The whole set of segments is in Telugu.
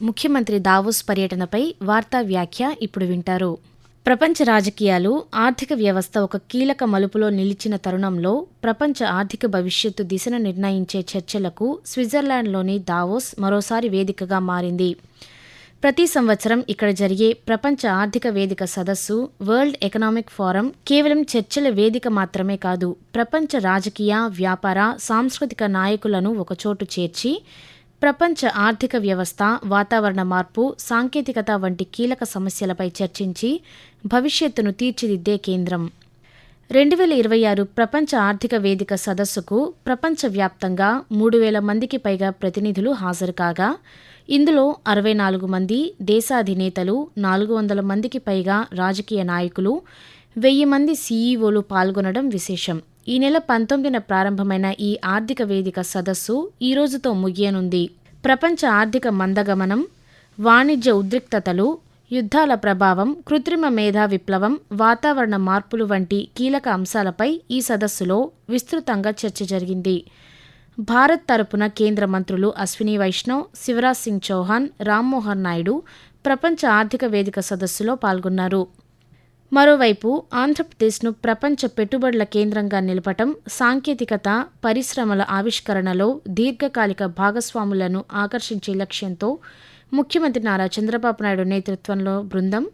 ముఖ్యమంత్రి దావోస్ పర్యటనపై వార్తా వ్యాఖ్య ఇప్పుడు వింటారు. ప్రపంచ రాజకీయాలు ఆర్థిక వ్యవస్థ ఒక కీలక మలుపులో నిలిచిన తరుణంలో ప్రపంచ ఆర్థిక భవిష్యత్తు దిశను నిర్ణయించే చర్చలకు స్విట్జర్లాండ్లోని దావోస్ మరోసారి వేదికగా మారింది. ప్రతి సంవత్సరం ఇక్కడ జరిగే ప్రపంచ ఆర్థిక వేదిక సదస్సు వరల్డ్ ఎకనామిక్ ఫోరం కేవలం చర్చల వేదిక మాత్రమే కాదు ప్రపంచ రాజకీయ వ్యాపార సాంస్కృతిక నాయకులను ఒకచోటు చేర్చి ప్రపంచ ఆర్థిక వ్యవస్థ వాతావరణ మార్పు సాంకేతికత వంటి కీలక సమస్యలపై చర్చించి భవిష్యత్తును తీర్చిదిద్దే కేంద్రం. రెండు వేల ఇరవై ఆరు ప్రపంచ ఆర్థిక వేదిక సదస్సుకు ప్రపంచవ్యాప్తంగా మూడు వేల మందికి పైగా ప్రతినిధులు హాజరు కాగా ఇందులో అరవై నాలుగు మంది దేశాధినేతలు నాలుగు వందల మందికి పైగా రాజకీయ నాయకులు వెయ్యి మంది సీఈఓలు పాల్గొనడం విశేషం. ఈ నెల పంతొమ్మిదిన ప్రారంభమైన ఈ ఆర్థిక వేదిక సదస్సు ఈ రోజుతో ముగియనుంది. ప్రపంచ ఆర్థిక మందగమనం వాణిజ్య ఉద్రిక్తతలు యుద్ధాల ప్రభావం కృత్రిమ మేధా విప్లవం వాతావరణ మార్పులు వంటి కీలక అంశాలపై ఈ సదస్సులో విస్తృతంగా చర్చ జరిగింది. భారత్ తరపున కేంద్ర మంత్రులు అశ్విని వైష్ణవ్ శివరాజ్ సింగ్ చౌహాన్ రామ్మోహన్ నాయుడు ప్రపంచ ఆర్థిక వేదిక సదస్సులో పాల్గొన్నారు. మరోవైపు ఆంధ్రప్రదేశ్ను ప్రపంచ పెట్టుబడుల కేంద్రంగా నిలపటం సాంకేతికత పరిశ్రమల ఆవిష్కరణలో దీర్ఘకాలిక భాగస్వాములను ఆకర్షించే లక్ష్యంతో ముఖ్యమంత్రి నారా చంద్రబాబు నాయుడు నేతృత్వంలో బృందం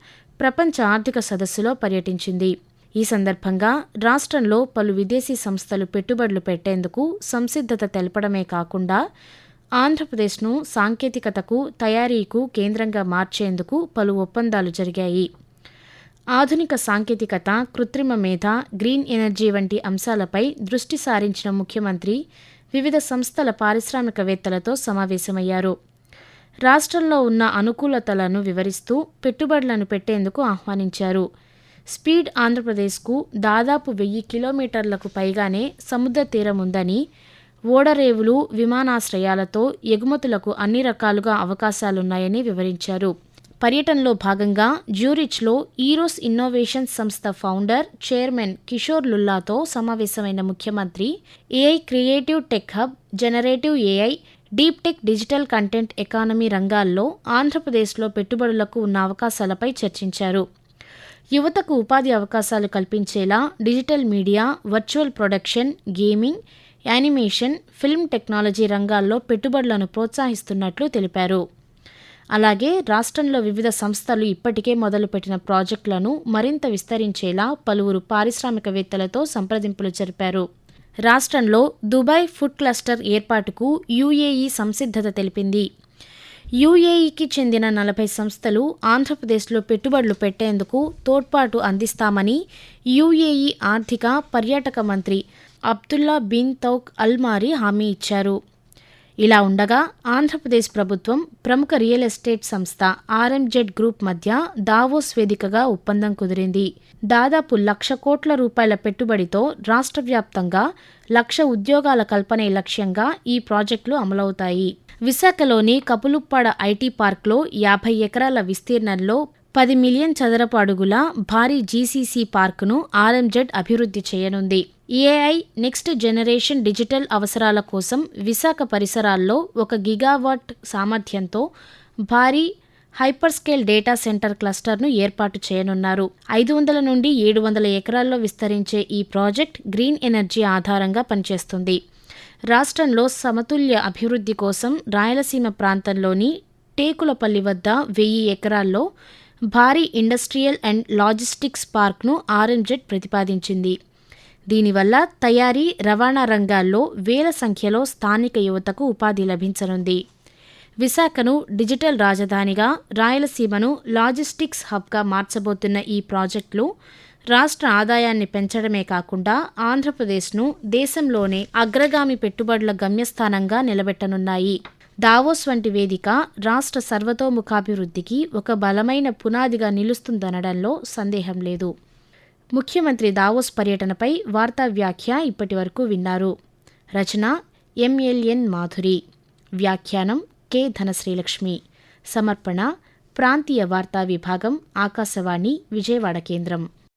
ప్రపంచ ఆర్థిక సదస్సులో పర్యటించింది. ఈ సందర్భంగా రాష్ట్రంలో పలు విదేశీ సంస్థలు పెట్టుబడులు పెట్టేందుకు సంసిద్ధత తెలపడమే కాకుండా ఆంధ్రప్రదేశ్ను సాంకేతికతకు తయారీకు కేంద్రంగా మార్చేందుకు పలు ఒప్పందాలు జరిగాయి. ఆధునిక సాంకేతికత కృత్రిమ మేధ గ్రీన్ ఎనర్జీ వంటి అంశాలపై దృష్టి సారించిన ముఖ్యమంత్రి వివిధ సంస్థల పారిశ్రామికవేత్తలతో సమావేశమయ్యారు. రాష్ట్రంలో ఉన్న అనుకూలతలను వివరిస్తూ పెట్టుబడులను పెట్టేందుకు ఆహ్వానించారు. స్పీడ్ ఆంధ్రప్రదేశ్కు దాదాపు వెయ్యి కిలోమీటర్లకు పైగానే సముద్ర తీరం ఉందని ఓడరేవులు విమానాశ్రయాలతో ఎగుమతులకు అన్ని రకాలుగా అవకాశాలున్నాయని వివరించారు. పర్యటనలో భాగంగా జ్యూరిచ్లో ఈరోస్ ఇన్నోవేషన్ సంస్థ ఫౌండర్ చైర్మన్ కిషోర్ లుల్లాతో సమావేశమైన ముఖ్యమంత్రి AI creative tech hub generative AI deep tech digital content economy రంగాల్లో ఆంధ్రప్రదేశ్లో పెట్టుబడులకు ఉన్న అవకాశాలపై చర్చించారు. యువతకు ఉపాధి అవకాశాలు కల్పించేలా digital media virtual production gaming animation film technology రంగాల్లో పెట్టుబడులను ప్రోత్సహిస్తున్నట్లు తెలిపారు. అలాగే రాష్ట్రంలో వివిధ సంస్థలు ఇప్పటికే మొదలుపెట్టిన ప్రాజెక్టులను మరింత విస్తరించేలా పలువురు పారిశ్రామికవేత్తలతో సంప్రదింపులు జరిపారు. రాష్ట్రంలో దుబాయ్ ఫుడ్ క్లస్టర్ ఏర్పాటుకు యూఏఈ సంసిద్ధత తెలిపింది. యూఏఈకి చెందిన నలభై సంస్థలు ఆంధ్రప్రదేశ్లో పెట్టుబడులు పెట్టేందుకు తోడ్పాటు అందిస్తామని యూఏఈ ఆర్థిక పర్యాటక మంత్రి అబ్దుల్లా బిన్ తౌక్ అల్మారి హామీ ఇచ్చారు. ఇలా ఉండగా ఆంధ్రప్రదేశ్ ప్రభుత్వం ప్రముఖ రియల్ ఎస్టేట్ సంస్థ ఆర్ఎంజెడ్ గ్రూప్ మధ్య దావోస్ వేదికగా ఒప్పందం కుదిరింది. దాదాపు లక్ష కోట్ల రూపాయల పెట్టుబడితో రాష్ట్ర వ్యాప్తంగా లక్ష ఉద్యోగాల కల్పనే లక్ష్యంగా ఈ ప్రాజెక్టులు అమలవుతాయి. విశాఖలోని కపులుప్పాడ ఐటీ పార్క్లో యాభై ఎకరాల విస్తీర్ణంలో పది మిలియన్ చదరపు అడుగుల భారీ జీసీసీ పార్కును ఆర్ఎంజెడ్ అభివృద్ధి చేయనుంది. ఏఐ నెక్స్ట్ జనరేషన్ డిజిటల్ అవసరాల కోసం విశాఖ పరిసరాల్లో ఒక గిగావాట్ సామర్థ్యంతో భారీ హైపర్ స్కేల్ డేటా సెంటర్ క్లస్టర్ను ఏర్పాటు చేయనున్నారు. ఐదు వందల నుండి ఏడు వందల ఎకరాల్లో విస్తరించే ఈ ప్రాజెక్ట్ గ్రీన్ ఎనర్జీ ఆధారంగా పనిచేస్తుంది. రాష్ట్రంలో సమతుల్య అభివృద్ధి కోసం రాయలసీమ ప్రాంతంలోని టేకులపల్లి వద్ద వెయ్యి ఎకరాల్లో భారీ ఇండస్ట్రియల్ అండ్ లాజిస్టిక్స్ పార్క్ను ఆర్ఎంజెడ్ ప్రతిపాదించింది. దీనివల్ల తయారీ రవాణా రంగాల్లో వేల సంఖ్యలో స్థానిక యువతకు ఉపాధి లభించనుంది. విశాఖను డిజిటల్ రాజధానిగా రాయలసీమను లాజిస్టిక్స్ హబ్గా మార్చబోతున్న ఈ ప్రాజెక్టులు రాష్ట్ర ఆదాయాన్ని పెంచడమే కాకుండా ఆంధ్రప్రదేశ్ను దేశంలోనే అగ్రగామి పెట్టుబడుల గమ్యస్థానంగా నిలబెట్టనున్నాయి. దావోస్ వంటి వేదిక రాష్ట్ర సర్వతోముఖాభివృద్ధికి ఒక బలమైన పునాదిగా నిలుస్తుందనడంలో సందేహం లేదు. ముఖ్యమంత్రి దావోస్ పర్యటనపై వార్తా వ్యాఖ్య ఇప్పటి వరకు విన్నారు. రచన ఎంఎల్ఎన్ మాధురి. వ్యాఖ్యానం కె ధనశ్రీలక్ష్మి. సమర్పణ ప్రాంతీయ వార్తా విభాగం ఆకాశవాణి విజయవాడ కేంద్రం.